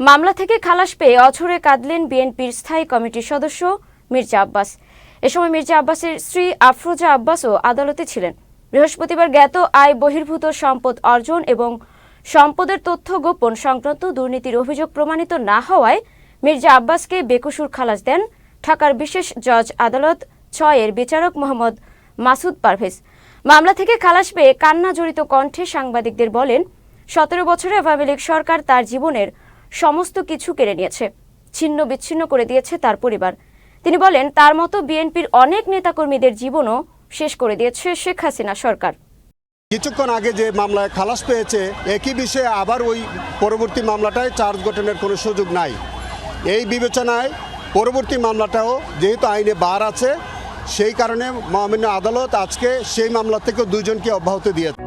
মামলা থেকে খালাস পেয়ে অঝরে কাঁদলেন বিএনপির স্থায়ী কমিটির সদস্য মির্জা আব্বাস। এ সময় মির্জা আব্বাসের স্ত্রী আফরোজা আব্বাসও আদালতে ছিলেন। বৃহস্পতিবার জ্ঞাত আয় বহির্ভূত সম্পদ অর্জন এবং সম্পদের তথ্য গোপন সংক্রান্ত দুর্নীতির অভিযোগ প্রমাণিত না হওয়ায় মির্জা আব্বাসকে বেকসুর খালাস দেন ঢাকার বিশেষ জজ আদালত ছয়ের বিচারক মোহাম্মদ মাসুদ পারভেজ। মামলা থেকে খালাস পেয়ে কান্না জড়িত কণ্ঠে সাংবাদিকদের বলেন, সতেরো বছরে আওয়ামী লীগ সরকার তার জীবনের সমস্ত কিছু কেড়ে নিয়েছে। ছিন্ন বিচ্ছিন্ন করে দিয়েছে তার পরিবার। তিনি বলেন, তার মতো বিএনপির অনেক নেতাকর্মীদের জীবনও শেষ করে দিয়েছে শেখ হাসিনা সরকার। কিছুক্ষণ আগে যে মামলায় খালাস পেয়েছে, একই বিষয়ে আবার ওই পরবর্তী মামলাটায় চার্জ গঠনের কোনো সুযোগ নাই। এই বিবেচনায় পরবর্তী মামলাটাও যেহেতু আইনে বার আছে, সেই কারণে মহামান্য আদালত আজকে সেই মামলা থেকে দুজনকে অব্যাহতি দিয়েছে।